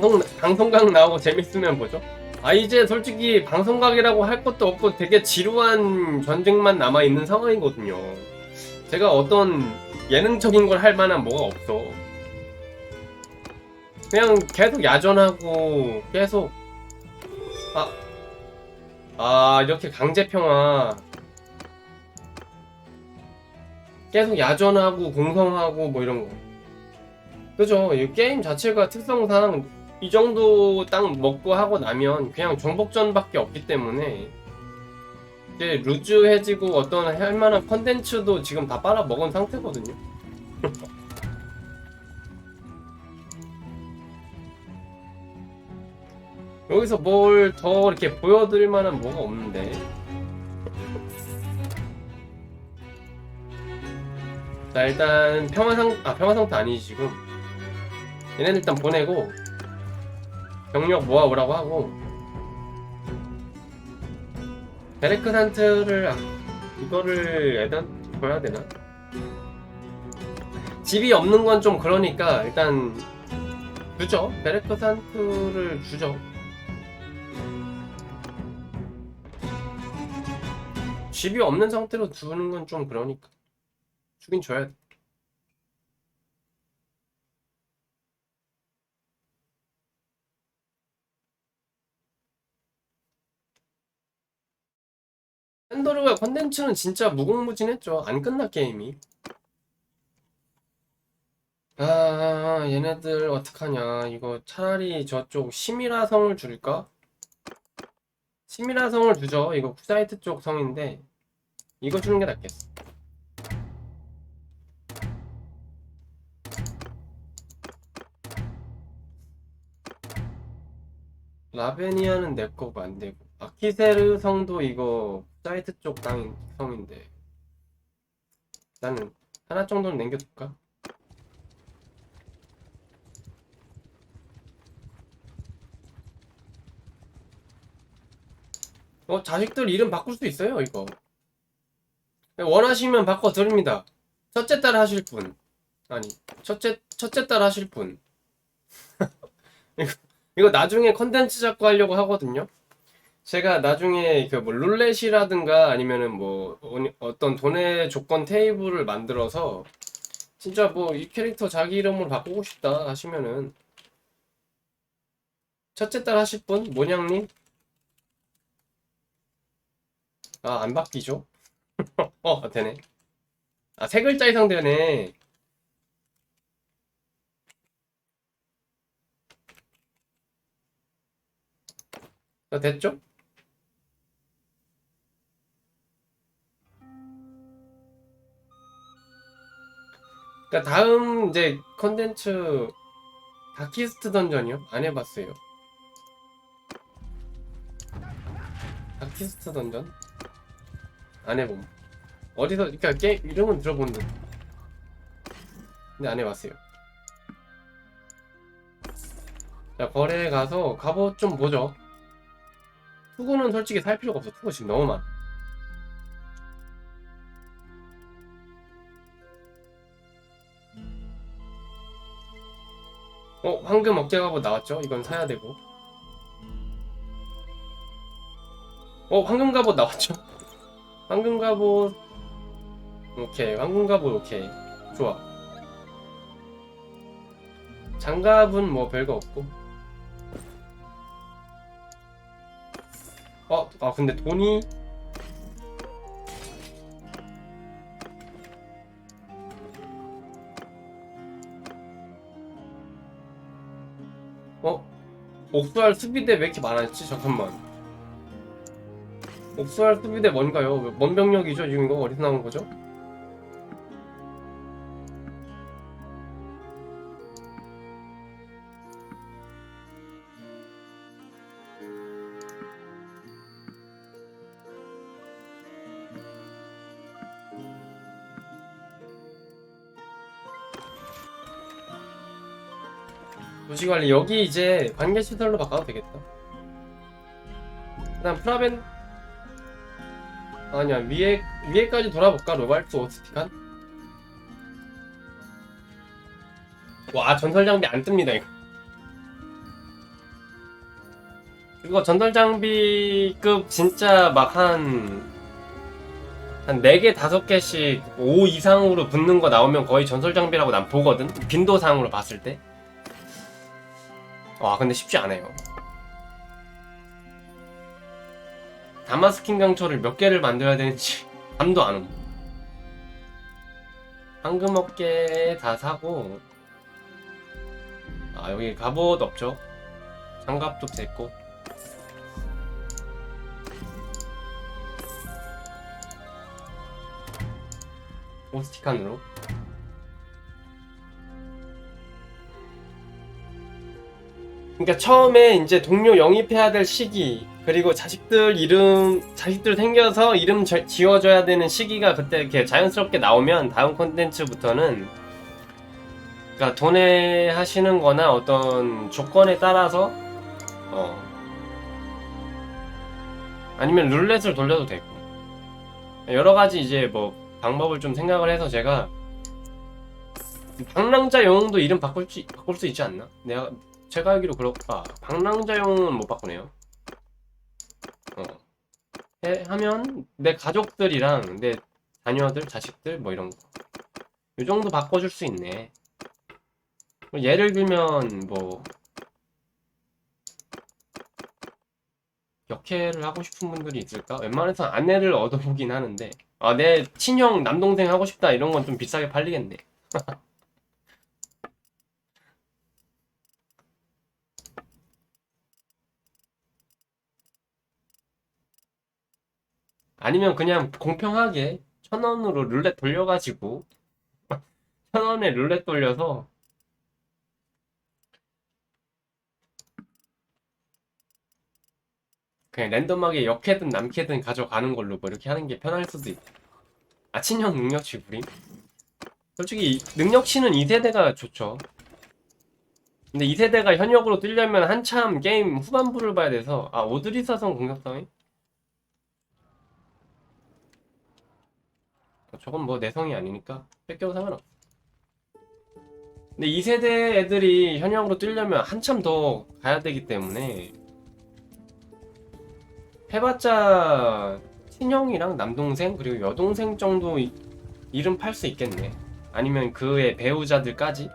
방송 방송각 나오고 재밌으면 보죠. 아 이제 솔직히 방송각이라고 할 것도 없고 되게 지루한 전쟁만 남아 있는 상황이거든요. 제가 어떤 예능적인 걸 할 만한 뭐가 없어. 그냥 계속 야전하고 계속 아, 아 이렇게 강제 평화 계속 야전하고 공성하고 뭐 이런 거. 그죠? 이 게임 자체가 특성상 이 정도 딱 먹고 하고 나면 그냥 정복전밖에 없기 때문에 이제 루즈해지고 어떤 할 만한 컨텐츠도 지금 다 빨아먹은 상태거든요. 여기서 뭘 더 이렇게 보여드릴 만한 뭐가 없는데. 자 일단 평화상 아 평화상태 아니지 지금. 얘네는 일단 보내고 병력 모아오라고 하고 베레크 산트를 아, 이거를 애단 줘야 되나? 집이 없는 건 좀 그러니까 일단 주죠. 베레크 산트를 주죠. 집이 없는 상태로 두는 건 좀 그러니까 주긴 줘야 돼. 팬더르가 컨텐츠는 진짜 무궁무진했죠. 안 끝나 게임이. 아 얘네들 어떡하냐. 이거 차라리 저쪽 시미라 성을 줄까? 시미라 성을 주죠. 이거 쿠사이트 쪽 성인데 이거 주는 게 낫겠어. 라베니아는 내 거고 안 되고 아키세르 성도 이거 사이트 쪽땅 성인데 나는 하나 정도는 남겨둘까? 어 자식들 이름 바꿀 수 있어요 이거. 원하시면 바꿔 드립니다. 첫째 딸 하실 분. 아니 첫째 첫째 딸 하실 분. 이거, 이거 나중에 컨텐츠 잡고 하려고 하거든요 제가 나중에 그 뭐 룰렛이라든가 아니면은 뭐 어떤 돈의 조건 테이블을 만들어서 진짜 뭐 이 캐릭터 자기 이름으로 바꾸고 싶다 하시면은 첫째 딸 하실 분 모냥님 아 안 바뀌죠? 어 되네 아 세 글자 이상 되네 아, 됐죠? 그러니까 다음 이제 컨텐츠 다키스트 던전이요? 안 해봤어요. 다키스트 던전? 안 해봄. 어디서 그러니까 게임 이름은 들어본 듯. 근데 안 해봤어요. 자 거래에 가서 갑옷 좀 보죠. 투구는 솔직히 살 필요가 없어. 투구 지금 너무 많아. 황금 어깨 갑옷 나왔죠? 이건 사야 되고. 어, 황금 갑옷 나왔죠? 황금 갑옷. 오케이, 황금 갑옷 오케이. 좋아. 장갑은 뭐 별거 없고. 어, 아 근데 돈이 옥수알 수비대 왜 이렇게 많았지? 잠깐만. 옥수알 수비대 뭔가요? 뭔 병력이죠? 지금 이거 어디서 나온 거죠? 도시관리 여기 이제 관계 시설로 바꿔도 되겠다. 그 다음 프라벤 아니야 위에 위에까지 돌아볼까 로발트 오스티칸? 와 전설 장비 안 뜹니다 이거. 그거 전설 장비급 진짜 막 한 한 4개, 5개씩 5 이상으로 붙는 거 나오면 거의 전설 장비라고 난 보거든? 빈도상으로 봤을 때. 와, 근데 쉽지 않아요. 다마스킨 강철을 몇 개를 만들어야 되는지 감도 안 옴. 황금 어깨 다 사고 아 여기 갑옷 없죠? 장갑도 됐고 오스티칸으로 그러니까 처음에 이제 동료 영입해야 될 시기 그리고 자식들 이름 자식들 생겨서 이름 저- 지어줘야 되는 시기가 그때 이렇게 자연스럽게 나오면 다음 콘텐츠부터는 그러니까 돈에 하시는 거나 어떤 조건에 따라서 어 아니면 룰렛을 돌려도 되고 여러 가지 이제 뭐 방법을 좀 생각을 해서 제가 방랑자 영웅도 이름 바꿀 수, 바꿀 수 있지 않나? 내가 제가 알기로 그렇다. 방랑자 영웅은 못 바꾸네요. 어. 해, 하면 내 가족들이랑 내 자녀들, 자식들 뭐 이런 거. 이 정도 바꿔줄 수 있네. 뭐 예를 들면 뭐 역해를 하고 싶은 분들이 있을까? 웬만해서 아내를 얻어보긴 하는데 아, 내 친형 남동생 하고 싶다 이런 건 좀 비싸게 팔리겠네. 아니면 그냥 공평하게 천 원으로 룰렛 돌려가지고 천 원에 룰렛 돌려서 그냥 랜덤하게 역캐든 남캐든 가져가는 걸로 뭐 이렇게 하는 게 편할 수도 있다. 아 친형 능력치 부림? 솔직히 이- 능력치는 2세대가 좋죠. 근데 2세대가 현역으로 뛰려면 한참 게임 후반부를 봐야 돼서 아 오드리 사성 공격성이? 저건 뭐 내성이 아니니까 뺏겨도 상관없어. 근데 2세대 애들이 현역으로 뛰려면 한참 더 가야 되기 때문에 해봤자 친형이랑 남동생 그리고 여동생 정도 이- 이름 팔 수 있겠네. 아니면 그의 배우자들까지.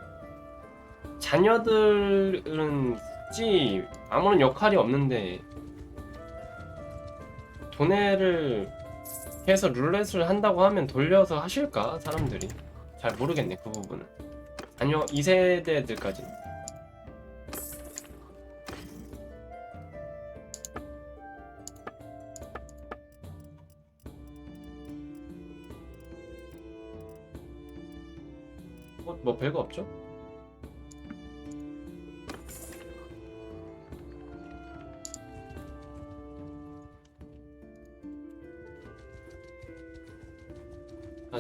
자녀들은 굳이 아무런 역할이 없는데 돈해를 해서 룰렛을 한다고 하면 돌려서 하실까? 사람들이? 잘 모르겠네 그 부분은. 자녀 2세대들까지. 뭐, 뭐 별거 없죠?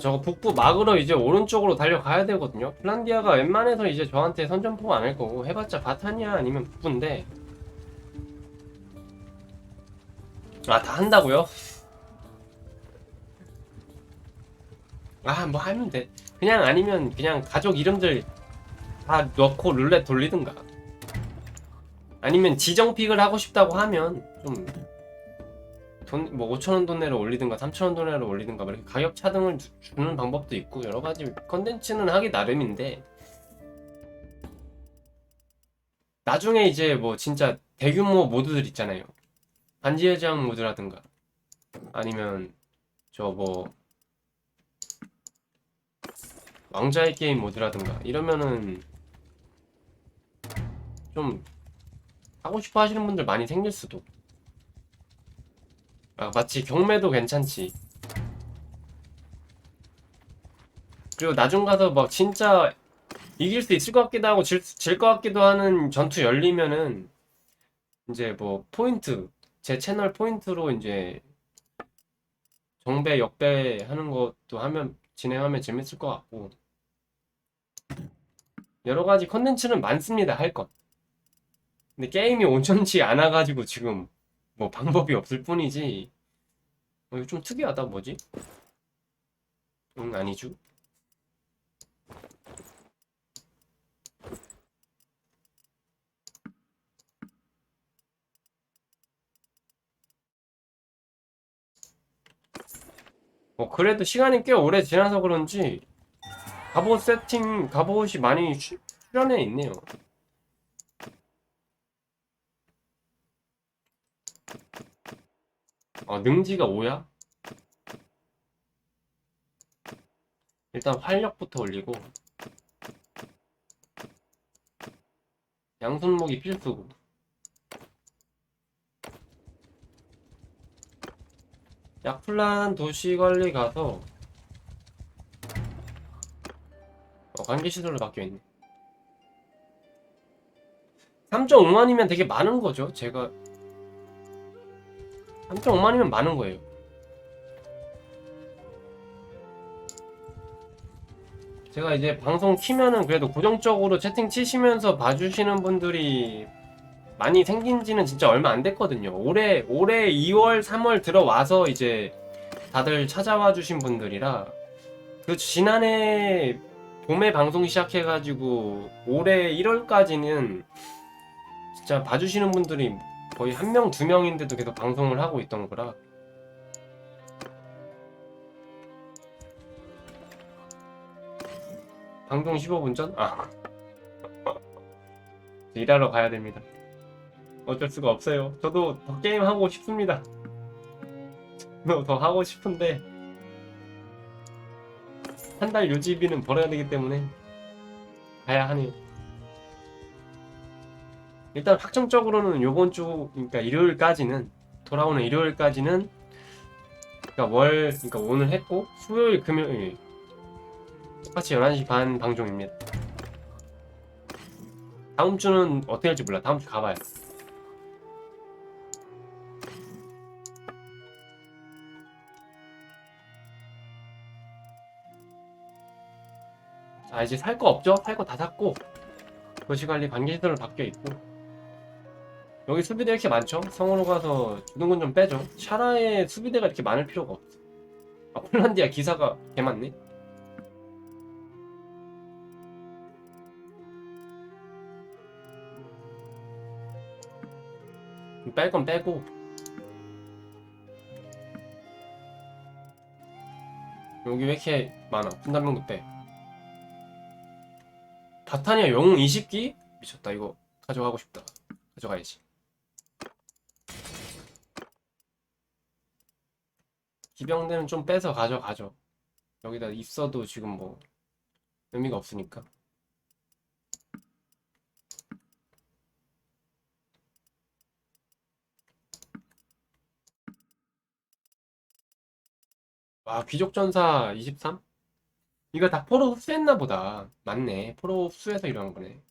저거 북부 막으로 이제 오른쪽으로 달려가야 되거든요. 핀란디아가 웬만해서 이제 저한테 선전포고 안할 거고 해봤자 바타니아 아니면 북부인데 아 다 한다고요? 아 뭐 하면 돼. 그냥 아니면 그냥 가족 이름들 다 넣고 룰렛 돌리든가. 아니면 지정 픽을 하고 싶다고 하면 좀 돈, 뭐 5천 원 돈내로 올리든가 3천 원 돈내로 올리든가 뭐 이렇게 가격 차등을 주- 주는 방법도 있고 여러 가지 컨텐츠는 하기 나름인데 나중에 이제 뭐 진짜 대규모 모드들 있잖아요. 반지의 제왕 모드라든가 아니면 저 뭐 왕자의 게임 모드라든가 이러면은 좀 하고 싶어 하시는 분들 많이 생길 수도. 아, 마치 경매도 괜찮지. 그리고 나중 가서 막 진짜 이길 수 있을 것 같기도 하고 질것 같기도 하는 전투 열리면은 이제 뭐 포인트 제 채널 포인트로 이제 정배 역배 하는 것도 하면 진행하면 재밌을 것 같고 여러 가지 컨텐츠는 많습니다 할 것. 근데 게임이 온전치 않아가지고 지금 뭐 방법이 없을 뿐이지. 어, 이거 좀 특이하다. 뭐지? 응 아니죠. 어 그래도 시간이 꽤 오래 지나서 그런지 갑옷 세팅 갑옷이 많이 출, 출연해 있네요. 어, 능지가 5야? 일단 활력부터 올리고 양손목이 필수고. 약플란 도시관리 가서 어, 관계시설로 바뀌어있네. 3.5만이면 되게 많은 거죠. 제가 3.5만이면 많은 거예요 제가 이제 방송 키면은 그래도 고정적으로 채팅 치시면서 봐주시는 분들이 많이 생긴 지는 진짜 얼마 안 됐거든요. 올해, 올해 2월, 3월 들어와서 이제 다들 찾아와 주신 분들이라 그 지난해 봄에 방송 시작해가지고 올해 1월까지는 진짜 봐주시는 분들이 거의 한 명, 두 명인데도 계속 방송을 하고 있던 거라 방송 15분 전? 아. 일하러 가야 됩니다. 어쩔 수가 없어요. 저도 더 게임 하고 싶습니다. 더 하고 싶은데 한 달 유지비는 벌어야 되기 때문에 가야 하네요. 일단 확정적으로는 요번 주 그러니까 일요일까지는 돌아오는 일요일까지는 그러니까 월 그러니까 오늘 했고 수요일 금요일 똑같이 11시 반 방송입니다. 다음 주는 어떻게 할지 몰라. 다음 주 가봐요. 자, 이제 살 거 없죠? 살 거 다 샀고, 도시관리 관계시설로 바뀌어 있고, 여기 수비대 이렇게 많죠? 성으로 가서 주는 건 좀 빼죠. 샤라에 수비대가 이렇게 많을 필요가 없어. 아, 폴란디아 기사가 개 많네? 뺄 건 빼고 여기 왜 이렇게 많아? 분담명도 빼 바타니아 영웅 20기? 미쳤다 이거 가져가고 싶다 가져가야지 기병대는 좀 빼서 가져가죠 여기다 있어도 지금 뭐 의미가 없으니까 와, 귀족전사 23? 이거 다 포로 흡수했나 보다. 맞네. 포로 흡수해서 이런 거네.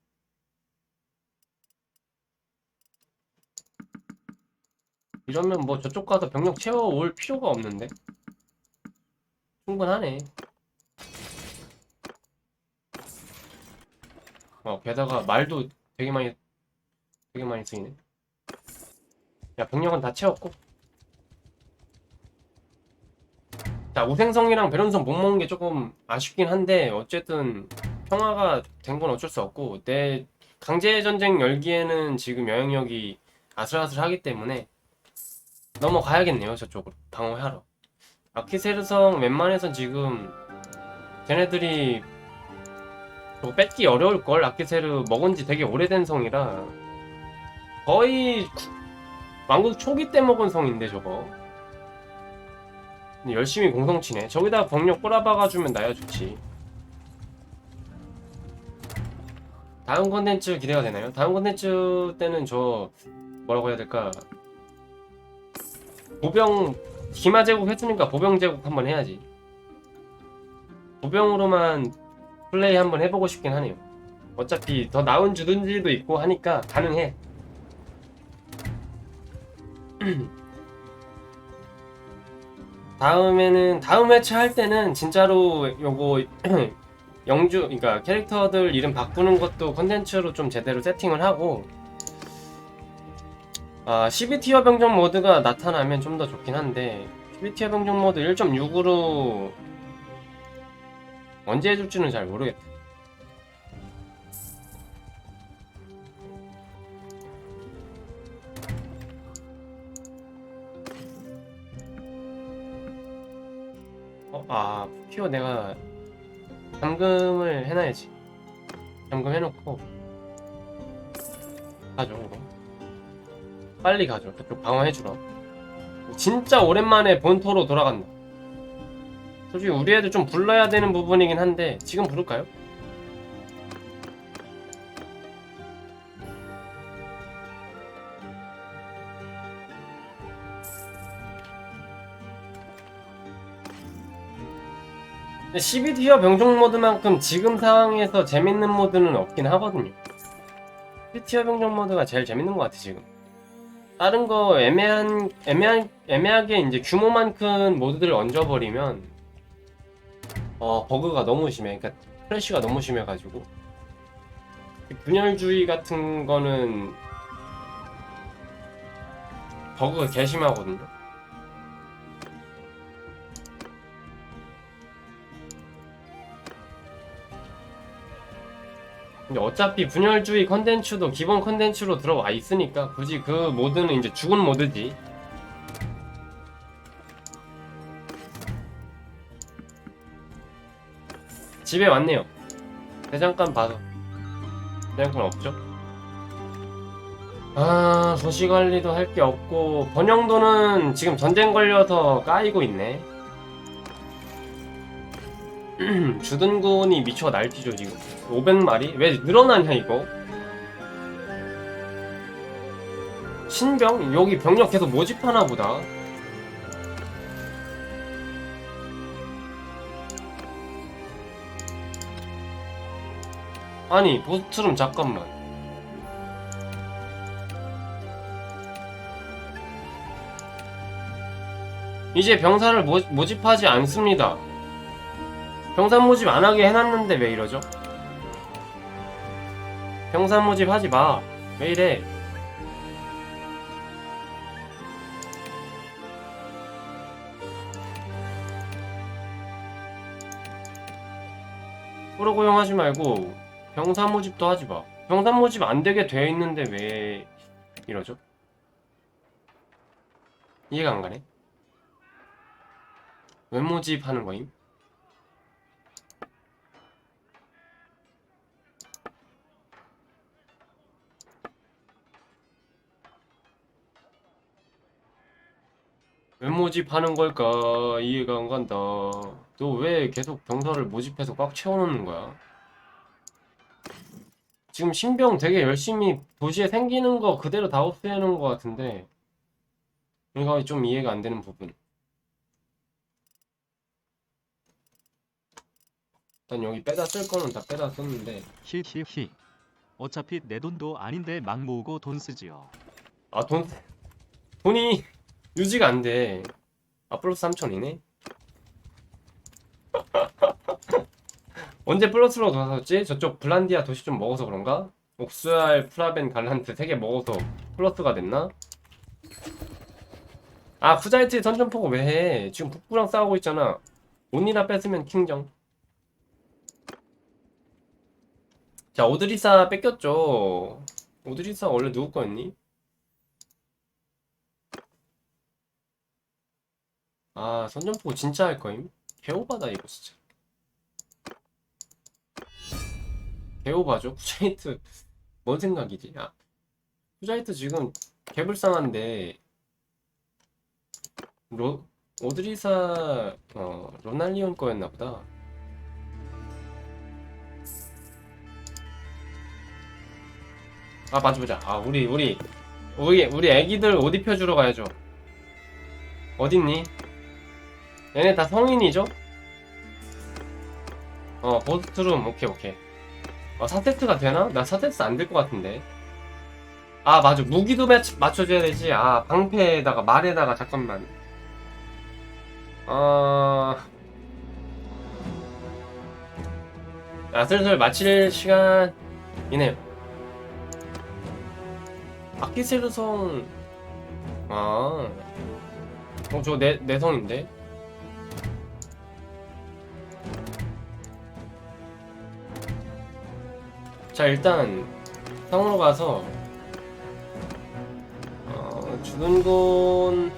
이러면 뭐 저쪽 가서 병력 채워올 필요가 없는데. 충분하네. 어, 게다가 말도 되게 많이, 되게 많이 쓰이네. 야, 병력은 다 채웠고. 자, 우생성이랑 배런성 못 먹는 게 조금 아쉽긴 한데, 어쨌든 평화가 된 건 어쩔 수 없고, 내 강제 전쟁 열기에는 지금 영향력이 아슬아슬하기 때문에 넘어가야겠네요, 저쪽으로. 방어하러. 아키세르성 웬만해선 지금 쟤네들이 저거 뺏기 어려울걸? 아키세르 먹은 지 되게 오래된 성이라 거의 구- 왕국 초기 때 먹은 성인데 저거 열심히 공성치네. 저기다 병력 꼬라박아주면 나야 좋지. 다음 컨텐츠 기대가 되나요? 다음 컨텐츠 때는 저 뭐라고 해야 될까? 보병 기마 제국 했으니까 보병 제국 한번 해야지. 보병으로만 플레이 한번 해보고 싶긴 하네요. 어차피 더 나은 주둔지도 있고 하니까 가능해. 다음에는 다음 회차 할 때는 진짜로 요거 영주 그러니까 캐릭터들 이름 바꾸는 것도 컨텐츠로 좀 제대로 세팅을 하고 아 12티어 병정 모드가 나타나면 좀 더 좋긴 한데 12티어 병정 모드 1.6으로 언제 해줄지는 잘 모르겠다. 푸키오 아 푸키오 내가 잠금을 해놔야지. 잠금 해놓고. 가죠 이거 빨리 가죠 그쪽 방어해주러 진짜 오랜만에 본토로 돌아간다. 솔직히 우리 애들 좀 불러야 되는 부분이긴 한데 지금 부를까요? 근데 12티어 병종 모드만큼 지금 상황에서 재밌는 모드는 없긴 하거든요. 12티어 병종 모드가 제일 재밌는 것 같아 지금 다른 거 애매한 애매한 애매하게 이제 규모만 큰 모드들을 얹어버리면 어 버그가 너무 심해. 그러니까 크래쉬가 너무 심해가지고 분열주의 같은 거는 버그가 개심하거든요. 근데 어차피 분열주의 컨텐츠도 기본 컨텐츠로 들어와 있으니까 굳이 그 모드는 이제 죽은 모드지. 집에 왔네요. 대장간 봐서. 대장간 없죠? 아, 도시 관리도 할 게 없고, 번영도는 지금 전쟁 걸려서 까이고 있네. 주둔군이 미쳐 날뛰죠, 지금. 500마리? 왜 늘어나냐, 이거? 신병? 여기 병력 계속 모집하나 보다. 아니 보스트룸 잠깐만 이제 병사를 모, 모집하지 않습니다 병사 모집 안 하게 해놨는데 왜 이러죠? 병사 모집 하지 마 왜 이래 프로 고용하지 말고 병사 모집도 하지 마. 병사 모집 안 되게 돼 있는데 왜 이러죠? 이해가 안 가네. 왜 모집하는 거임? 왜 모집하는 걸까? 이해가 안 간다. 너 왜 계속 병사를 모집해서 꽉 채워놓는 거야? 지금 신병 되게 열심히 도시에 생기는 거 그대로 다 없애는 것 같은데 이거 좀 이해가 안 되는 부분 일단 여기 빼다 쓸 거는 다 빼다 썼는데 히히히. 어차피 내 돈도 아닌데 막 모으고 돈 쓰지요. 아돈 돈이 유지가 안 돼 아 플러스 3천이네 언제 플러스로 돌아섰지? 저쪽 블란디아 도시 좀 먹어서 그런가? 옥수알, 프라벤, 갈란트 3개 먹어서 플러스가 됐나? 아 쿠자이트 선전포고 왜 해? 지금 북부랑 싸우고 있잖아 온이나 뺏으면 킹정 자 오드리사 뺏겼죠 오드리사 원래 누구 거였니? 아 선전포고 진짜 할 거임? 개오바다 이거 진짜 개오바죠 쿠자이트 뭔 생각이지? 아 쿠자이트 지금 개불쌍한데 로 오드리사 어 로날리온 거였나 보다 아 맞아 보자 아 우리 우리 우리 우리 애기들 옷 입혀주러 가야죠 어딨니? 얘네 다 성인이죠? 어 보스트룸 오케이 오케이. 어 4세트가 되나? 나 4세트 안 될 것 같은데. 아 맞아. 무기도 맞, 맞춰줘야 되지. 아 방패에다가 말에다가 잠깐만. 어... 아 슬슬 마칠 시간이네요. 아키세르성. 아... 어, 저 내, 내성인데? 자, 일단, 성으로 가서, 어, 주둔군,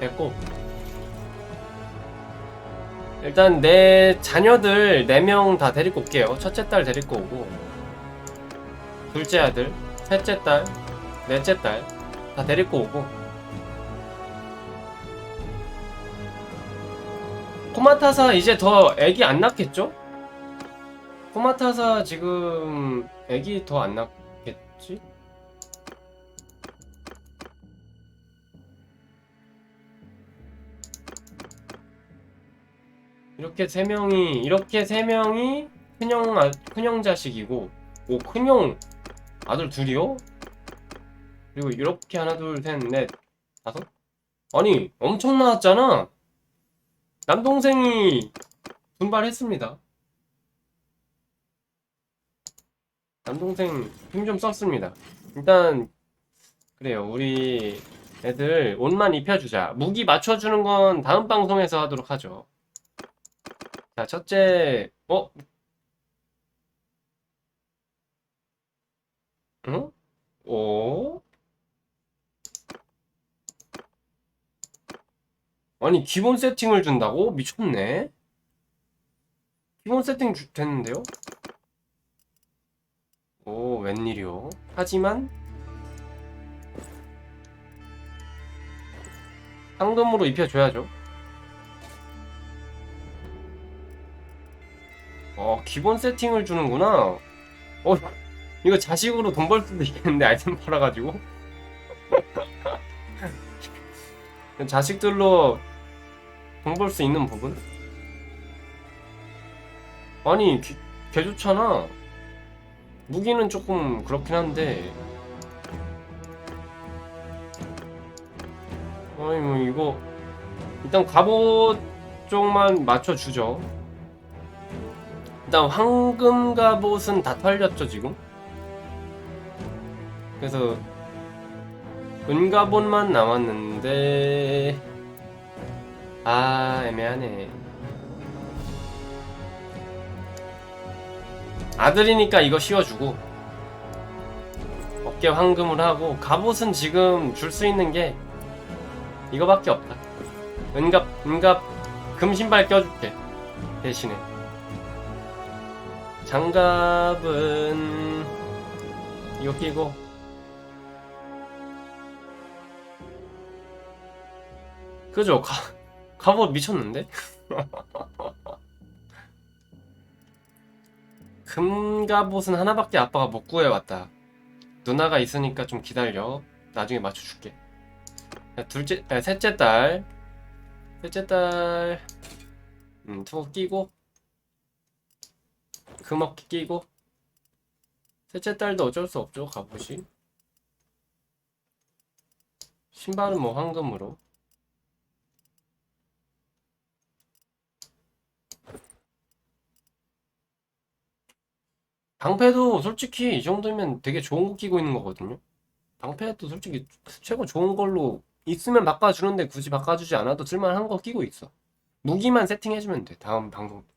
됐고, 일단 내 자녀들 4명 다 데리고 올게요. 첫째 딸 데리고 오고 둘째 아들, 셋째 딸, 넷째 딸 다 데리고 오고 코마타사 이제 더 애기 안 낳겠죠? 코마타사 지금 애기 더 안 낳겠지? 이렇게 세 명이 이렇게 세 명이 큰형 아, 큰형 자식이고 오 큰형 아들 둘이요? 그리고 이렇게 하나 둘셋넷 다섯 아니 엄청 나왔잖아 남동생이 분발했습니다 남동생 힘 좀 썼습니다 일단 그래요 우리 애들 옷만 입혀주자 무기 맞춰주는 건 다음 방송에서 하도록 하죠 자, 첫째, 어? 응? 어? 아니, 기본 세팅을 준다고? 미쳤네. 기본 세팅 주, 됐는데요? 오, 웬일이요. 하지만, 상금으로 입혀줘야죠. 어, 기본 세팅을 주는구나. 어, 이거 자식으로 돈 벌 수도 있겠는데, 아이템 팔아가지고. 자식들로 돈 벌 수 있는 부분? 아니, 개, 개 좋잖아. 무기는 조금 그렇긴 한데. 아니, 뭐, 이거. 일단 갑옷 쪽만 맞춰주죠. 일단 황금 갑옷은 다 털렸죠 지금 그래서 은 갑옷만 남았는데 아 애매하네 아들이니까 이거 씌워주고 어깨 황금을 하고 갑옷은 지금 줄 수 있는 게 이거밖에 없다 은갑 은갑 금신발 껴줄게 대신에 장갑은 이거 끼고 그죠? 가, 갑옷 미쳤는데? 금갑옷은 하나밖에 아빠가 못 구해왔다. 누나가 있으니까 좀 기다려. 나중에 맞춰줄게. 야, 둘째, 야, 셋째 딸. 셋째 딸. 음, 투 끼고. 금어깨 끼고. 셋째 딸도 어쩔 수 없죠 갑옷이. 신발은 뭐 황금으로 방패도 솔직히 이 정도면 되게 좋은 거 끼고 있는 거거든요. 방패도 솔직히 최고 좋은 걸로 있으면 바꿔주는데 굳이 바꿔주지 않아도 쓸만한 거 끼고 있어. 무기만 세팅해주면 돼 다음 방송. 때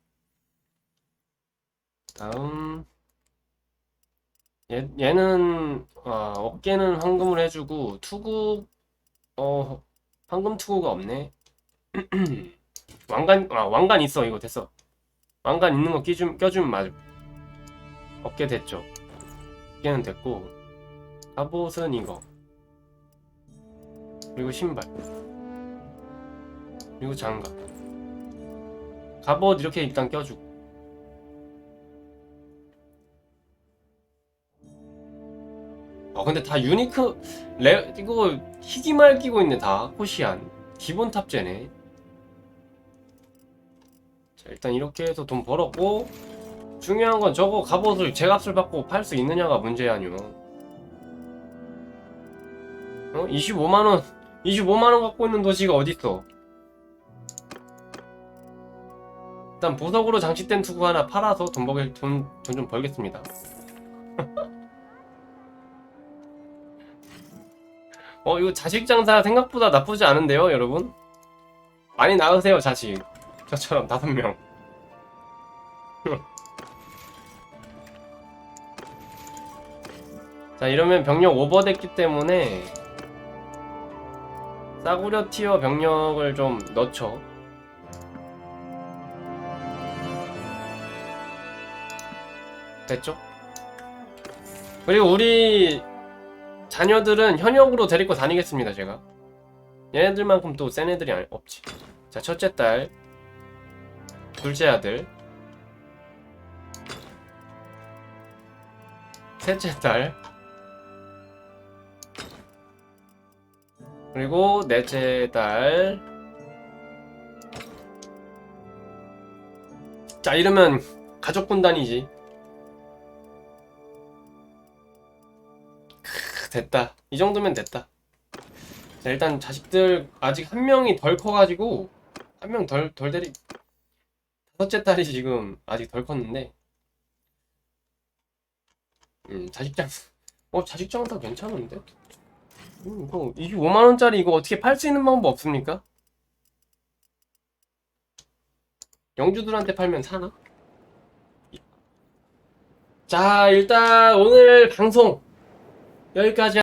다음. 얘, 얘는 아, 어깨는 황금을 해주고 투구 어 황금 투구가 없네. 왕관 아 왕관 있어 이거 됐어. 왕관 있는 거 끼좀 껴주면 맞아 어깨 됐죠. 어깨는 됐고 갑옷은 이거. 그리고 신발. 그리고 장갑. 갑옷 이렇게 일단 껴주고. 아 근데 다 유니크 레 이거 희귀말 끼고 있네 다. 호시안. 기본 탑재네. 자 일단 이렇게 해서 돈 벌었고 중요한 건 저거 갑옷을 제 값을 받고 팔 수 있느냐가 문제야 아니요 어? 25만원 25만원 갖고 있는 도시가 어딨어? 일단 보석으로 장식된 투구 하나 팔아서 돈 벌, 돈, 돈좀 벌겠습니다. 어 이거 자식 장사 생각보다 나쁘지 않은데요 여러분? 많이 낳으세요 자식. 저처럼 다섯 명 자 이러면 병력 오버됐기 때문에 싸구려 티어 병력을 좀 넣죠. 됐죠? 그리고 우리 자녀들은 현역으로 데리고 다니겠습니다 제가. 얘네들만큼 또 센 애들이 없지. 자 첫째 딸. 둘째 아들. 셋째 딸. 그리고 넷째 딸 자, 이러면 가족 분단이지. 크, 됐다. 이 정도면 됐다. 자, 일단 자식들 아직 한 명이 덜 커가지고 한 명 덜 덜 데리 다섯째 딸이 지금 아직 덜 컸는데 음 자식장 어 자식장 다 괜찮은데 음, 이거 25만 원짜리 이거 어떻게 팔 수 있는 방법 없습니까? 영주들한테 팔면 사나? 자, 일단 오늘 방송 여기까지